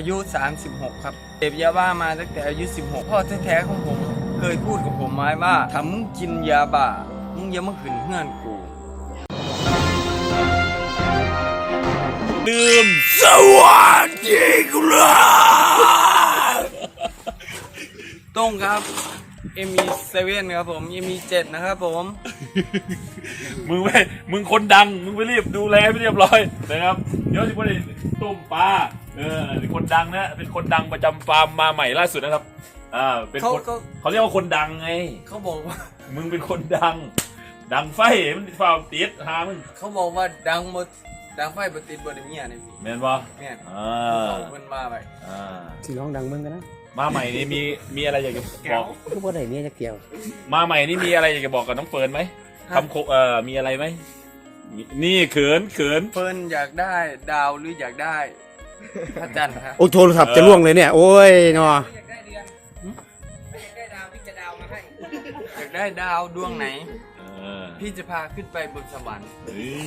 อายุ 36 ครับเสพยาบ้ามาตั้งแต่อายุ 16 พ่อแท้ๆของผมเคยพูดกับผมไว้ว่าถ้ามึงกินยาบ้า มึงอย่ามาขึ้นเงื่อนกูดื่มสวัสดีครับต้งครับ ME7 ครับผม ME7 นะครับผม มึงไม่มึงคนดัง มึงไปรีบดูแลไม่เรียบร้อยนะครับ เดี๋ยวจะไปต้มปลา เออเป็นคนดังนะ เป็นคนดังประจำฟาร์มมาใหม่ล่าสุดนะครับ อ่า เป็นเขาคนเขาเขาเรียกว่าคนดังไง เขาบอกว่ามึงเป็นคนดัง ดังไฟมันฟาร์มติดหามึงเขาบอกว่าดังหมดดังไฟบติดบนเมียนี่พี่แม่นบ่แม่นอ่าเขาเพิ่นมาไปอ่าสิร้องดังเบิ่งกันนะมาใหม่นี่มีมีอะไรอยากจะบอก คือบ่ได้เมียจักเกี่ยวมาใหม่นี่มีอะไรอยากจะบอกกับน้องเฟิร์นไหมคำโคเอ่อมีอะไรไหม นี่เขินเขิน เพิ่นอยากได้ดาวหรืออยากได้ พระจันทร์ครับโอ้โทรศัพท์จะล่วงเลยเนี่ย โอ้ยเนาะอยากได้เดือนอยากได้ดาวพี่จะดาวมาให้อยากได้ดาวดวงไหน เออพี่จะพาขึ้นไปบนสวรรค์เฮ้ย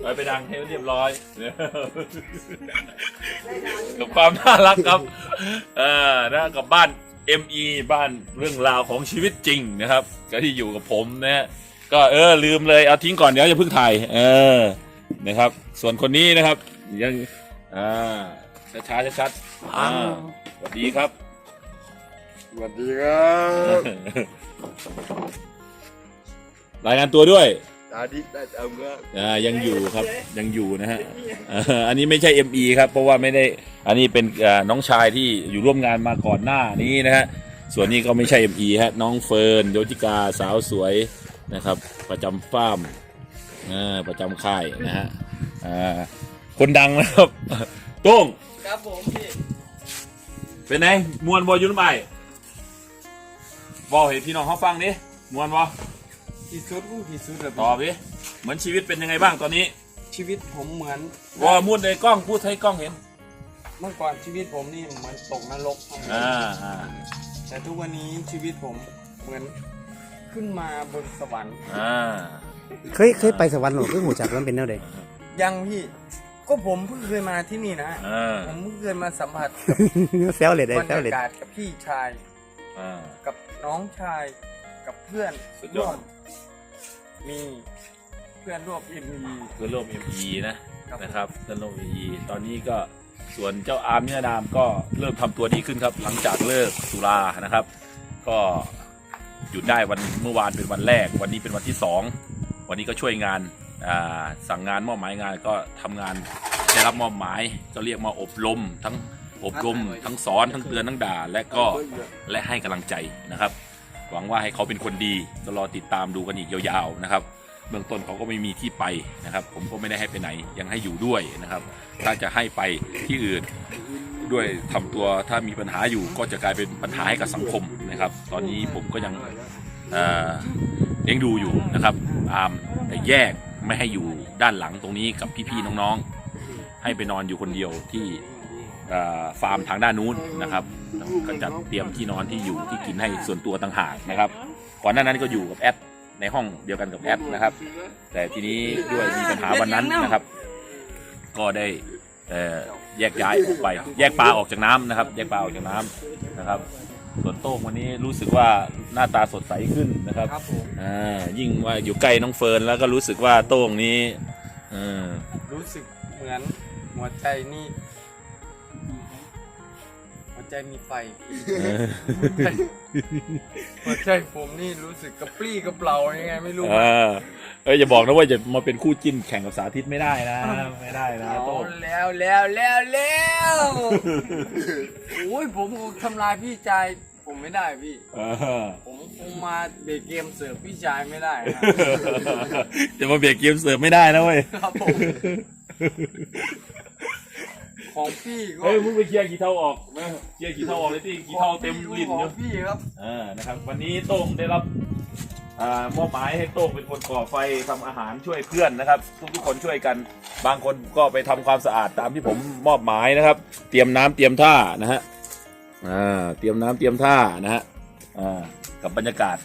ไปไปดังให้เรียบร้อยกับความน่ารักครับเออนะกับบ้าน ME บ้านเรื่องราวของชีวิตจริงนะครับ ก็ที่อยู่กับผมนะฮะก็เออลืมเลยเอาทิ้งก่อนเดี๋ยวจะเพิ่งถ่ายเออนะครับ ส่วนคนนี้นะครับยัง อ่าช้าๆชัดๆอ่าสวัสดีครับ สวัสดีครับรายงานตัวด้วยตาดิได้เอาเมื่ออ่ายังอยู่ครับยังอยู่นะฮะเอ่ออันนี้ไม่ใช่ ME ครับ เพราะว่าไม่ได้อันนี้เป็นอ่าน้องชายที่อยู่ร่วมงานมาก่อนหน้านี้นะฮะส่วนนี้ก็ไม่ใช่ ME ฮะน้องเฟิร์นโยธิกาสาวสวยนะครับ ประจำฟาร์มอ่าประจำค่ายนะฮะอ่า คนดังนะครับโต้งครับผมพี่เป็นไงมวนบอยุ่นใหม่บอกให้พี่น้องเขาฟังดิมวนบอที่สุดอู้ที่สุดแบบตอบดิเหมือนชีวิตเป็นยังไงบ้างตอนนี้ชีวิตผมเหมือนวอมุดในกล้องพูดให้กล้องเห็น เมื่อก่อนชีวิตผมนี่เหมือนตกนรกอ่าอ่าแต่ทุกวันนี้ชีวิตผมเหมือนขึ้นมาบนสวรรค์อ่าเคยเคยไปสวรรค์หรอคือหูจักมันเป็นแนวใดยังพี่ ก็ผมเพิ่งเคยมาที่นี่นะอ่าผมเพิ่งเคยมาสัมผัสแซวเลยได้บรรแซวยเลยากาศกับพี่ชาย อ่า กับน้องชายกับเพื่อนสุดยอด ร่วมมีเพื่อนร่วมอินมีเพื่อนร่วม ME นะครับนะครับเพื่อนร่วม ME ตอนนี้ก็ส่วนเจ้าอาร์มเนี่ยนามก็เริ่มทำตัวดีขึ้นครับ หลังจากเลิกสุรานะครับ ก็หยุดได้วันเมื่อวานเป็นวันแรก วันนี้เป็นวันที่สองวันนี้ก็ช่วยงานอ่า สั่งงานมอบหมายงานก็ทำงานได้รับมอบหมายก็เรียกมาอบรมทั้งอบรมทั้งสอนทั้งเตือนทั้งด่าและก็และให้กำลังใจนะครับ หวังว่าให้เขาเป็นคนดีก็รอติดตามดูกันอีกยาวๆนะครับ เบื้องต้นเขาก็ไม่มีที่ไปนะครับ ผมก็ไม่ได้ให้ไปไหนยังให้อยู่ด้วยนะครับ ถ้าจะให้ไปที่อื่นด้วยทำตัวถ้ามีปัญหาอยู่ก็จะกลายเป็นปัญหาให้กับสังคมนะครับ ตอนนี้ผมก็ยังเอ่อเลี้ยงดูอยู่นะครับอามแต่แยก ไม่ให้อยู่ด้านหลังตรงนี้กับพี่ๆน้องๆ ให้ไปนอนอยู่คนเดียวที่เอ่อฟาร์มทางด้านนู้นนะครับ ก็จัดเตรียมที่นอนที่อยู่ที่กินให้ส่วนตัวต่างหากนะครับก่อนหน้านั้นก็อยู่กับแอดในห้องเดียวกันกับแอดนะครับ แต่ทีนี้ด้วยมีปัญหาวันนั้นนะครับ ก็ได้เอ่อแยกย้ายออกไป แยกปลาออกจากน้ำนะครับ แยกปลาออกจากน้ำนะครับ ส่วนโต้งวันนี้รู้สึกว่าหน้าตาสดใสขึ้นนะครับครับผมอ่ายิ่งว่าอยู่ใกล้น้องเฟิร์นแล้วก็รู้สึกว่าโต้งนี้เออรู้สึกเหมือนหัวใจนี่หัวใจมีไฟหัวใจผมนี่รู้สึกกระปรี้กระเปร่ายังไงไม่รู้เออเอ้ยอย่าบอกนะว่าจะมาเป็นคู่จิ้นแข่งกับสาธิตไม่ได้นะ ไม่ได้นะเอาโต้ง แล้วแล้วแล้วแล้ว โอ้ยผมคงทำลายพี่ชายผมไม่ได้พี่ เออผมคงมาเบรกเกมเสิร์ฟพี่ชายไม่ได้นะจะมาเบียดเกมเสิร์ฟไม่ได้นะเว้ยครับผมของพี่ก็เฮ้ยมึงไปเคลียร์กี่เท่าออกนะเคลียร์กี่เท่าออกเลยที่กี่เท่าเต็มลิ้นขอเยงอะพี่ครับอ่านะครับ วันนี้โต้งได้รับอ่ามอบหมายให้โต้งเป็นคนก่อไฟทำอาหารช่วยเพื่อนนะครับ ทุกๆคนช่วยกัน บางคนก็ไปทำความสะอาดตามที่ผมมอบหมายนะครับ เตรียมน้ำเตรียมท่านะฮะ อ่าเตรียมน้ำเตรียมท่านะฮะอ่ากับบรรยากาศ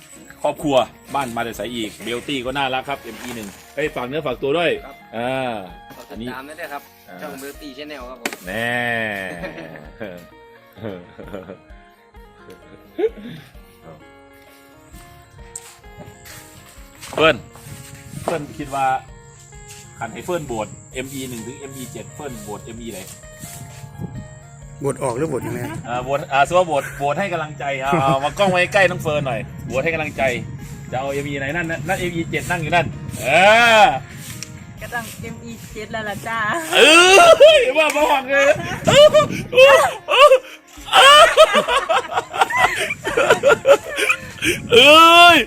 ครอบครัวบ้านมาแต่สายอีกเบลตี้ก็น่ารักครับ ME หนึ่งไปฝากเนื้อฝากตัวด้วยครับ อ่าติดตามได้เลยครับช่องเบอร์ตีชแนลครับผม แน่ เฟิร์นเฟิร์นคิดว่าขันให้เฟิร์นโบด ME หนึ่งถึง ME เจ็ดเฟิร์นโบด ME ไหน บทออกหรือบทยังไงอ่าโบดอ่าสมมติว่าโบดโบดให้กำลังใจเอาเอามากล้องไว้ใกล้น้องเฟิร์นหน่อยโบดให้กำลังใจ จะเอา ME ไหนนั่นนะนั่น ME เจ็ดนั่งอยู่นั่น เออก็ต้อง ME 7แล้วล่ะจ้าเออว่ามาหวังเลยเอ้ย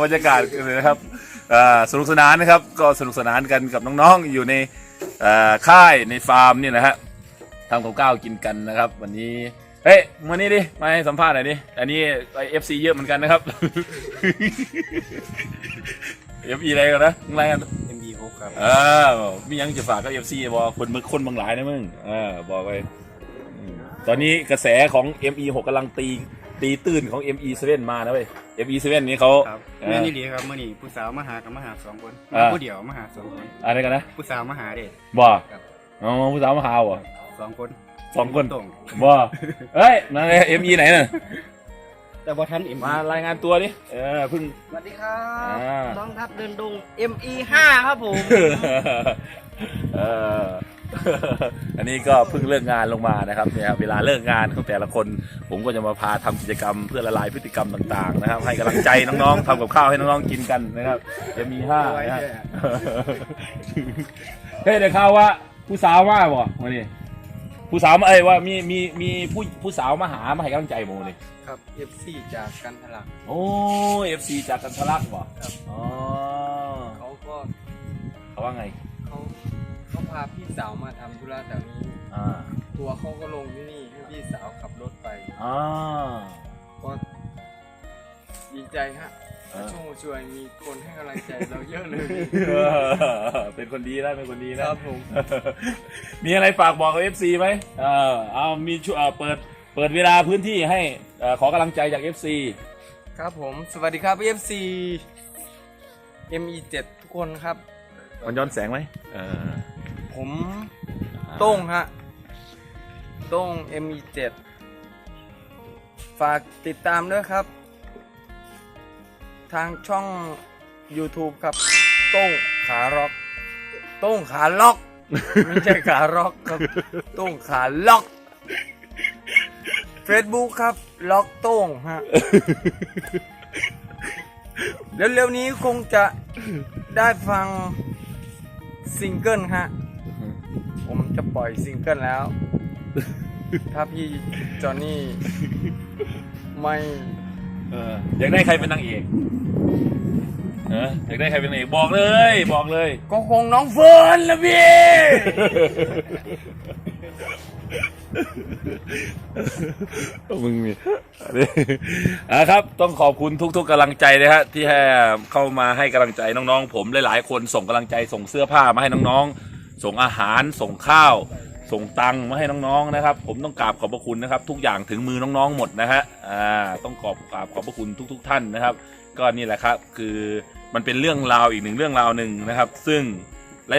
บกับบรรยากาศเลยนะครับอ่าสนุกสนานนะครับก็สนุกสนานกันกับน้องๆอยู่ในอ่าค่ายในฟาร์มนี่นะฮะทำกับข้าวกินกันนะครับ วันนี้เฮ้ยมานี่ดิมาให้สัมภาษณ์หน่อยดิอันนี้เอฟซีเยอะเหมือนกันนะครับเอฟอีอะไรกันนะอะไรกัน MB6 ครับเออมียังจะฝากกับเอฟซีบอกคนมึงคนบางหลายนะมึงเออบอกไปอืมตอนนี้กระแสของ ME6 กำลังตี ตีตื้นของ ME7 มานะเว้ย ME7 นี้เขาครับเออแม่นี่ดีครับมื่อนี้ผู้สาวมาหากับมาหาสองคนอ่าผู้เดียวมาหาสองคนอะไรกันนะผู้สาวมาหาเด็บ่ครับอ๋อผู้สาวมาหาบ่สองคนสองคนตรงบ่เฮ้ยนั่นไง ME ไหนน่ะแต่ว่าท่านเอ็มมารายงานตัวดิเออเพิ่งสวัสดีครับอ่าน้องทัดเดินดง ME 5 ครับผมเออ อันนี้ก็เพิ่งเลิกงานลงมานะครับเนี่ยครับเวลาเลิกงานของแต่ละคน ผมก็จะมาพาทำกิจกรรมเพื่อละลายพฤติกรรมต่างๆ นะครับ ให้กำลังใจน้องๆทำกับข้าวให้น้องๆกินกันนะครับ จะมีห้านะฮะเฮ้ยเดี๋ยวข่าวว่าผู้สาวมาบ่วันนี้ผู้สาวมาเอ้ยว่ามีมีมีผู้ผู้สาวมาหามาให้กำลังใจผมวันนี้ครับ FC จากกันทะลักโอ้เอฟซีจากกันทะลักบ่อ๋อเขาก็เขาว่าไงเขาเขา พาพี่สาวมาทำธุระแถวนี้ อ่าตัวเขาก็ลงที่นี่ให้พี่สาวขับรถไป อ่าก็ดีใจฮะเออช่วงช่วยมีคนให้กำลังใจเราเยอะเลยเออเป็นคนดีนะเป็นคนดีคนะรับผมมีอะไรฝากบอกกับ FC ไหมเออเอามีช่วยเอ่อเปิด เปิดเวลาพื้นที่ให้เอ่อขอกำลังใจจาก FC ครับผม สวัสดีครับ FC ME7 ทุกคนครับ มันย้อนแสงไหมเออ ผมโต้งฮะโต้ง ME7 ฝากติดตามด้วยครับ ทางช่อง YouTube ครับ โต้งขาล็อก โต้งขาล็อก ไม่ใช่ขาล็อกครับ โต้งขาล็อก Facebook ครับ ล็อกโต้งฮะ เร็วๆนี้คงจะได้ฟังซิงเกิลฮะ ผมจะปล่อยซิงเกิลแล้ว ถ้าพี่จอห์นนี่ไม่เอออยากได้ใครเป็นนางเอกเอออยากได้ใครเป็นนางเอกบอกเลย บอกเลย ก็คงน้องเฟิร์นละพี่ มึงนี่อะครับต้องขอบคุณทุก ๆกำลังใจนะฮะที่ให้เข้ามาให้กำลังใจน้องๆ ผมหลายๆคนส่งกำลังใจส่งเสื้อผ้ามาให้น้องๆ ส่งอาหารส่งข้าว ส่งตังมาให้น้องๆนะครับ ผมต้องกราบขอบพระคุณนะครับ ทุกอย่างถึงมือน้องๆหมดนะฮะอ่าต้องขอบกราบขอบพระคุณทุก ๆ ท่านนะครับ ก็นี่แหละครับคือมันเป็นเรื่องราวอีกหนึ่งเรื่องราวหนึ่งนะครับ ซึ่ง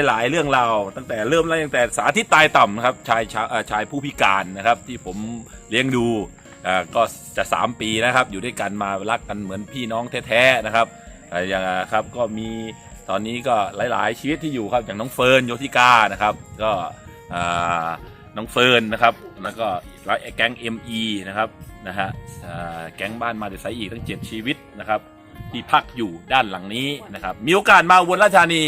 หลายๆ เรื่องราวตั้งแต่เริ่มแรกตั้งแต่สาธิตตายต่ำนะครับชายชาชายผู้พิการนะครับ ที่ผมเลี้ยงดูอ่าก็จะ 3 ปีนะครับ อยู่ด้วยกันมารักกันเหมือนพี่น้องแท้ๆนะครับอ่าอย่างครับก็มี ตอนนี้ก็หลาย ๆ ชีวิตที่อยู่ครับอย่างน้องเฟิร์นโยธิกานะครับ ก็น้องเฟิร์นนะครับแล้วก็แก๊ง ME นะครับนะฮะแก๊งบ้านมาเดไซอีกทั้ง 7 ชีวิตนะครับ ที่พักอยู่ด้านหลังนี้นะครับ มีโอกาสมาอุบลราชานี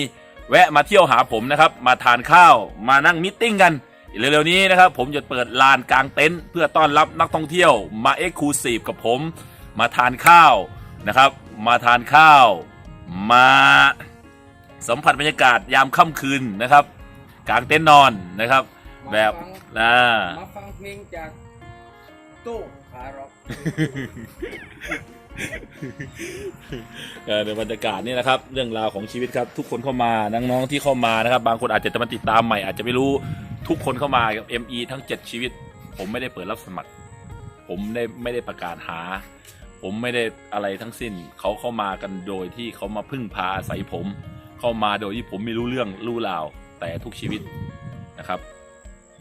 แวะมาเที่ยวหาผมนะครับ มาทานข้าวมานั่งมิทติ้งกันเร็วๆนี้นะครับ ผมจะเปิดลานกลางเต็นท์เพื่อต้อนรับนักท่องเที่ยวมาเอ็กซ์คลูซีฟกับผม มาทานข้าวนะครับ มาทานข้าวมา สัมผัสบรรยากาศยามค่ำคืนนะครับกลางเต็นท์นอนนะครับ แบบนะมาฟังเพลงจากโต้งขาร็อกเอ่อในบรรยากาศนี่นะครับ เรื่องราวของชีวิตครับ ทุกคนเข้ามาน้องๆที่เข้ามานะครับ บางคนอาจจะมาติดตามใหม่อาจจะไม่รู้ทุกคนเข้ามากับ ME ทั้ง 7 ชีวิต ผมไม่ได้เปิดรับสมัคร ผมได้ไม่ได้ประกาศหา ผมไม่ได้อะไรทั้งสิ้น เขาเข้ามากันโดยที่เขามาพึ่งพาอาศัยผม เข้ามาโดยที่ผมไม่รู้เรื่องรู้ราวแต่ทุกชีวิตนะครับ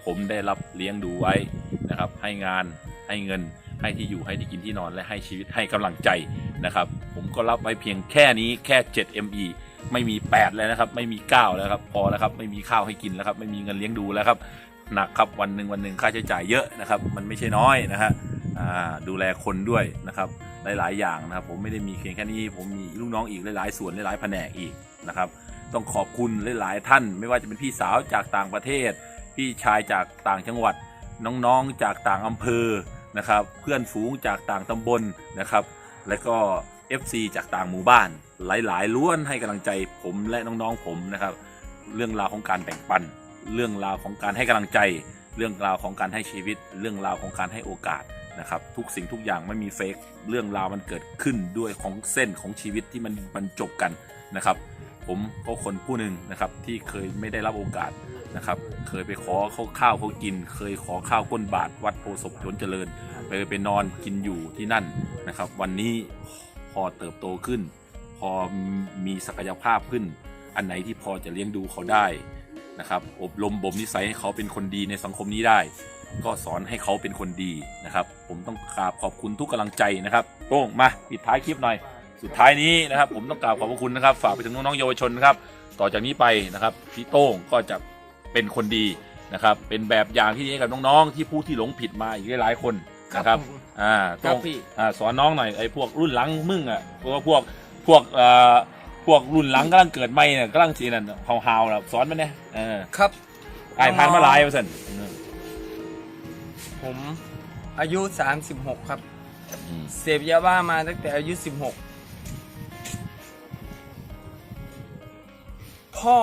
ผมได้รับเลี้ยงดูไว้นะครับ ให้งานให้เงินให้ที่อยู่ให้ที่กินที่นอนและให้ชีวิตให้กำลังใจนะครับ ผมก็รับไว้เพียงแค่นี้แค่ 7 ME ไม่มี 8 แล้วนะครับ ไม่มี 9 แล้วครับพอแล้วครับไม่มีข้าวให้กินแล้วครับ ไม่มีเงินเลี้ยงดูแล้วครับหนักครับวันหนึ่งวันหนึ่งค่าใช้จ่ายเยอะนะครับ มันไม่ใช่น้อยนะฮะดูแลคนด้วยนะครับหลาย ๆ อย่างนะครับ ผมไม่ได้มีเพียงแค่นี้ ผมมีลูกน้องอีกหลาย ๆ ส่วนหลาย ๆ แผนกอีก นะครับ ต้องขอบคุณหลาย ๆ ท่าน ไม่ว่าจะเป็นพี่สาวจากต่างประเทศ พี่ชายจากต่างจังหวัด น้องๆจากต่างอำเภอนะครับ เพื่อนฝูงจากต่างตำบลนะครับ และก็ FC จากต่างหมู่บ้าน หลาย ๆ ล้วนให้กำลังใจผมและน้อง ๆ ผมนะครับ เรื่องราวของการแบ่งปัน เรื่องราวของการให้กำลังใจ เรื่องราวของการให้ชีวิต เรื่องราวของการให้โอกาสนะครับทุกสิ่งทุกอย่างไม่มีเฟกเรื่องราวมันเกิดขึ้นด้วยของเส้นของชีวิตที่มันบรรจบกันนะครับ ผมก็คนผู้หนึ่งนะครับที่เคยไม่ได้รับโอกาสนะครับ เคยไปขอเขาข้าวเขากิน เคยขอข้าวก้นบาท วัดโพศพจนเจริญ ไปไปนอนกินอยู่ที่นั่นนะครับ วันนี้พอเติบโตขึ้น พอมีศักยภาพขึ้น อันไหนที่พอจะเลี้ยงดูเขาได้นะครับ อบรมบ่มนิสัยให้เขาเป็นคนดีในสังคมนี้ได้ ก็สอนให้เขาเป็นคนดีนะครับ ผมต้องกราบขอบคุณทุกกำลังใจนะครับโต้งมาปิดท้ายคลิปหน่อย สุดท้ายนี้นะครับ ผมต้องกราบขอบพระคุณนะครับ ฝากไปถึงน้องๆเยาวชนนะครับ ต่อจากนี้ไปนะครับพี่โต้งก็จะเป็นคนดีนะครับ เป็นแบบอย่างที่ดีให้กับน้องๆที่ผู้ที่หลงผิดมาอีกหลายๆคนนะครับผมอ่าครัโต้บงพี่ อ่าสอนน้องหน่อยไอ้พวกรุ่นหลังมึงอะพวกพวกพวกเอ่อพวกรุ่นหลังกำลังเกิดใหม่เนี่ยกำลังสีนั่นฮาวๆนะสอนมันเนี่ยเออครับ ไอ้พันมาหลายเปอร์เซ็นต์ผมอายุ 36 ครับ อืมเสพยาบ้ามาตั้งแต่อายุ 16 พ่อ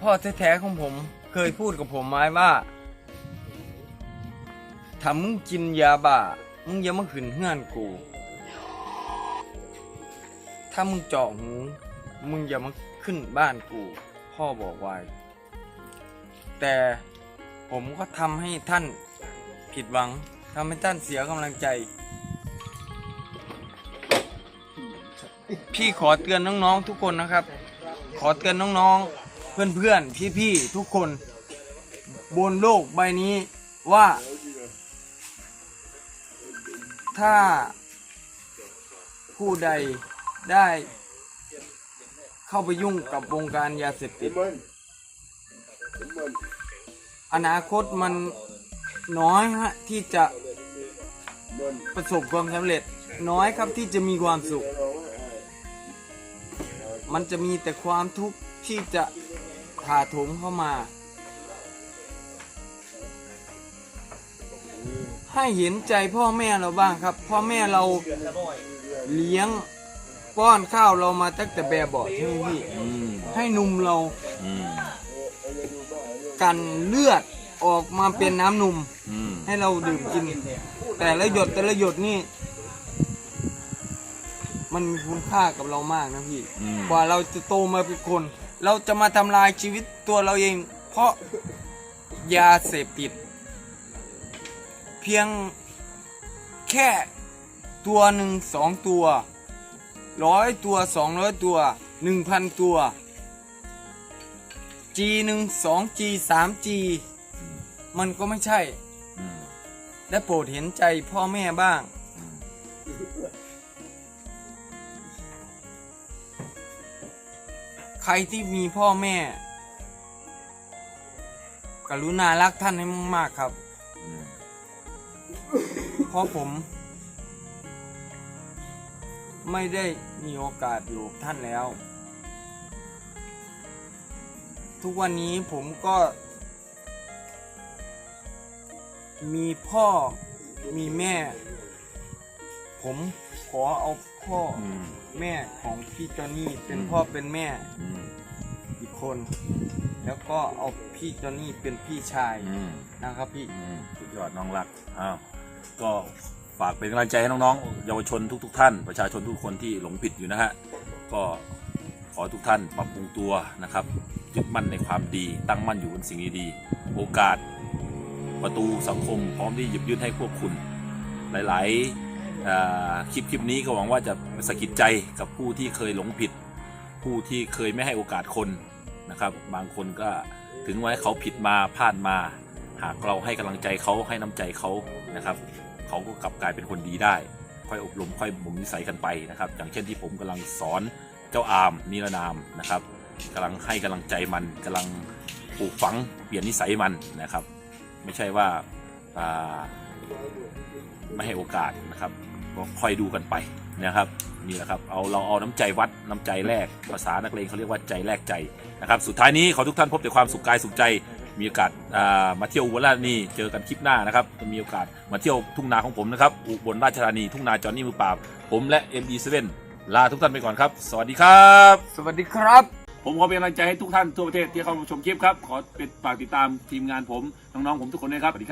พ่อแท้ๆของผม เคยพูดกับผมไว้ว่าถ้ามึงกินยาบ้า มึงอย่ามาขึ้นเฮือนกู ถ้ามึงเจาะหูมึงอย่ามาขึ้นบ้านกู พ่อบอกไว้ แต่ผมก็ทำให้ท่านผิดหวังทำให้ท่านเสียกำลังใจ พี่ขอเตือนน้องๆทุกคนนะครับ ขอเตือนน้องๆ เพื่อนๆ พี่ๆ ทุกคน บนโลกใบนี้ว่า ถ้า ผู้ใดได้ เข้าไปยุ่งกับวงการยาเสพติด อนาคตมันน้อยฮะที่จะประสบความสำเร็จน้อยครับที่จะมีความสุข มันจะมีแต่ความทุกข์ที่จะถาโถมเข้ามา ให้เห็นใจพ่อแม่เราบ้างครับ พ่อแม่เราเลี้ยงป้อนข้าวเรามาตั้งแต่แบบเบาะใช่ไหมพี่ อืมให้นมเราอืมกันเลือดออกมาเป็นน้ำนม อืมให้เราดื่มกิน แต่ละหยดแต่ละหยดนี่ มันมีคุณค่ากับเรามากนะพี่ อืม กว่าเราจะโตมาเป็นคน เราจะมาทำลายชีวิตตัวเราเอง เพราะยาเสพติด เพียงแค่ตัวหนึ่งสองตัวร้อยตัวสองร้อยตัวหนึ่งพันตัว G หนึ่งสอง G สาม G มันก็ไม่ใช่ อืมและโปรดเห็นใจพ่อแม่บ้าง ใครที่มีพ่อแม่ กรุณารักท่านให้มากๆครับ เพราะผม ไม่ได้มีโอกาสอยู่กับท่านแล้ว ทุกวันนี้ผมก็ มีพ่อมีแม่ ผมขอเอา พ่ออืมแม่ของพี่จอนนี่เป็นอืมพ่อเป็นแม่อืมอีกคน แล้วก็เอาพี่จอนนี่เป็นพี่ชายอืมนะครับพี่ อืมสุดยอดน้องรักอ้าวก็ฝากเป็นกำลังใจให้น้องๆเยาวชนทุก ๆ ท่าน ประชาชนทุกคนที่หลงผิดอยู่นะฮะก็ขอทุกท่านปรับปรุงตัวนะครับยึดมั่นในความดีตั้งมั่นอยู่บนสิ่งดีๆโอกาส ประตูสังคมพร้อมที่หยิบยื่นให้พวกคุณ หลายๆอ่า คลิปคลิปนี้ก็หวังว่าจะสะกิดใจกับผู้ที่เคยหลงผิด ผู้ที่เคยไม่ให้โอกาสคนนะครับ บางคนก็ถึงไว้เขาผิดมาพลาดมา หากเราให้กำลังใจเขาให้น้ำใจเขานะครับ เขาก็กลับกลายเป็นคนดีได้ ค่อยอบรมค่อยบ่มนิสัยกันไปนะครับ อย่างเช่นที่ผมกำลังสอนเจ้าอามนิรนามนะครับกำลังให้กำลังใจมันกำลังปลูกฝังเปลี่ยนนิสัยมันนะครับ ไม่ใช่ว่าอ่า ไม่ให้โอกาสนะครับก็ค่อยดูกันไปนะครับนี่แหละครับเอาเราเอาน้ำใจวัดน้ำใจแลกภาษานักเลงเขาเรียกว่าใจแลกใจนะครับสุดท้ายนี้ขอทุกท่านพบแต่ความสุขกายสุขใจมีโอกาสอ่ามาเที่ยวอุบลราชธานีเจอกันคลิปหน้านะครับจะมีโอกาสมาเที่ยวทุ่งนาของผมนะครับอุบลราชธานีทุ่งนาจอห์นนี่มือปราบผมและ MD7 ลาทุกท่านไปก่อนครับ สวัสดีครับ สวัสดีครับ ผมขอเป็นกำลังใจให้ทุกท่านทั่วประเทศที่เข้ามาชมคลิปครับ ขอเป็นฝากติดตามทีมงานผมน้องๆผมทุกคนด้วยครับสวัสดีครับ